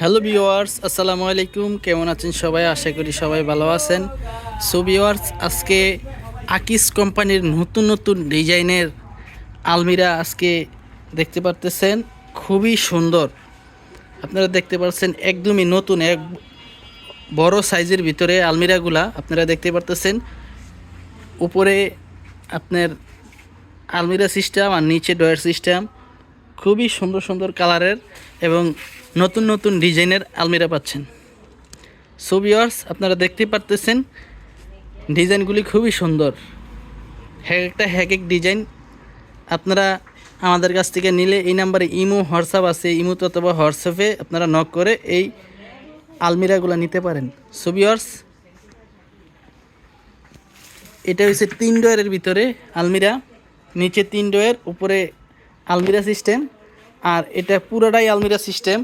Hello viewers আসসালামু আলাইকুম। কেমন আছেন সবাই? আশা করি সবাই ভালো আছেন। সো ভিওয়ার্স আজকে আকিস কোম্পানির নতুন নতুন ডিজাইনের আলমিরা আজকে দেখতে পারতেছেন। খুবই সুন্দর। আপনারা দেখতে পাচ্ছেন একদমই নতুন, এক বড় সাইজের ভিতরে আলমিরাগুলা আপনারা দেখতে পারতেছেন। উপরে আপনার আলমিরা সিস্টেম আর নিচে ডয়ার সিস্টেম খুবই সুন্দর সুন্দর কালারের এবং নতুন নতুন ডিজাইনের আলমিরা পাচ্ছেন। সো ভিউয়ার্স আপনারা দেখতেই পারতেছেন, ডিজাইনগুলি খুবই সুন্দর। হ্যাক একটা হ্যাক এক ডিজাইন। আপনারা আমাদের কাছ থেকে নিলে এই নাম্বারে ইমো, হোয়াটসঅ্যাপ আছে ইমো অথবা হোয়াটসঅ্যাপে আপনারা নক করে এই আলমিরাগুলো নিতে পারেন। সো ভিউয়ার্স এটা হচ্ছে তিন ডয়ারের ভিতরে আলমিরা, নিচে তিন ডয়ের উপরে আলমিরা সিস্টেম। আর এটা পুরোটাই আলমিরা সিস্টেম।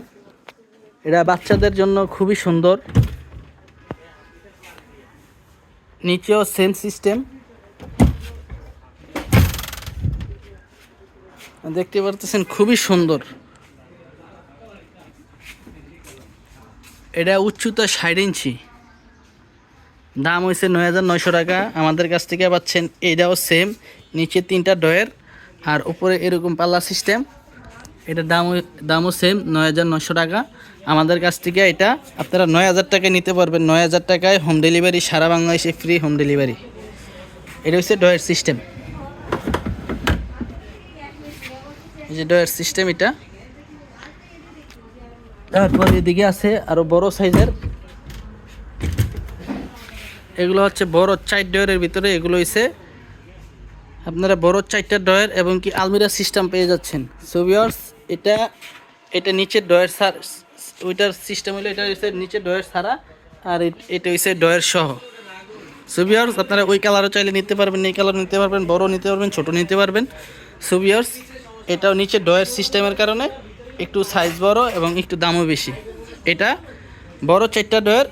এটা বাচ্চাদের জন্য খুবই সুন্দর। নিচেও সেম সিস্টেম দেখতে পারতেছেন খুবই সুন্দর। এটা উচ্চতা ষাট ইঞ্চি। দাম হয়েছে নয় হাজার নয়শো টাকা। আমাদের কাছ থেকে পাচ্ছেন, এটাও সেম নিচে তিনটা ডয়ের আর উপরে এরকম পাল্লা সিস্টেম। এটা দাম দামও সেম নয় হাজার নয়শো টাকা। আমাদের কাছ থেকে এটা আপনারা নয় হাজার টাকায় নিতে পারবেন। নয় হাজার টাকায় হোম ডেলিভারি সারা বাংলাদেশে ফ্রি হোম ডেলিভারি এটা হচ্ছে ডয়ের সিস্টেম। এই যে ডয়ের সিস্টেম এটা। তারপর এদিকে আছে আরও বড় সাইজের। এগুলো হচ্ছে বড় চার ডয়ের ভিতরে এগুলো হচ্ছে আপনারা বড় চারটা ডয়ের এবং কি আলমিরা সিস্টেম পেয়ে যাচ্ছেন। সোভিয়ার্স এটা এটা নিচে ডয়ের সার, ওইটার সিস্টেম হলো এটা হচ্ছে নিচে ডয়ের সারা, আর এটা হচ্ছে ডয়ের সহ। সোভিয়ার্স আপনারা ওই কালারও চাইলে নিতে পারবেন, এই কালার নিতে পারবেন, বড় নিতে পারবেন, ছোট নিতে পারবেন। সোভিয়ার্স এটাও নিচে ডয়ের সিস্টেমের কারণে একটু সাইজ বড় এবং একটু দামও বেশি। এটা বড় চারটা ডয়ের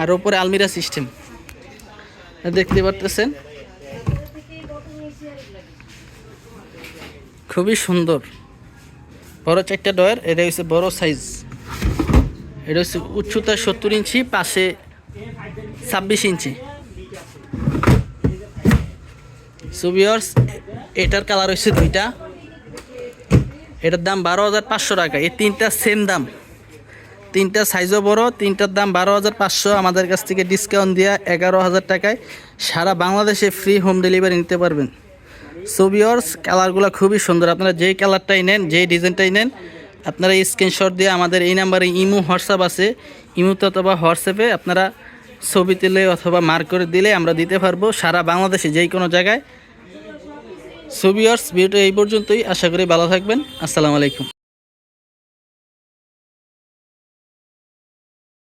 আর ওপরে আলমিরা সিস্টেম। দেখতে পারতেছেন? খুবই সুন্দর। বড় চারটা ডয়ের, এটা হচ্ছে বড় সাইজ। এটা হচ্ছে উচ্চতা সত্তর ইঞ্চি, পাশে ছাব্বিশ ইঞ্চি। সুবিয়ার্স এটার কালার হচ্ছে দুইটা। এটার দাম বারো হাজার পাঁচশো টাকা। এই তিনটা সেম দাম। তিনটা সাইজও বড়, তিনটার দাম বারো হাজার পাঁচশো। আমাদের কাছ থেকে ডিসকাউন্ট দেওয়া এগারো হাজার টাকায় সারা বাংলাদেশে ফ্রি হোম ডেলিভারি নিতে পারবেন। সোবিয়র্স কালারগুলো খুবই সুন্দর। আপনারা যেই কালারটাই নেন, যেই ডিজাইনটাই নেন, আপনারা স্ক্রিনশট দিয়ে আমাদের এই নাম্বারে ইমো হোয়াটসঅ্যাপ আছে। ইমোতে অথবা হোয়াটসঅ্যাপে আপনারা ছবি তুলে অথবা মার্ক করে দিলে আমরা দিতে পারব সারা বাংলাদেশে যেই কোনো জায়গায়। সোবিয়র্স ভিডিওটা এই পর্যন্তই। আশা করি ভালো থাকবেন। আসসালামু আলাইকুম।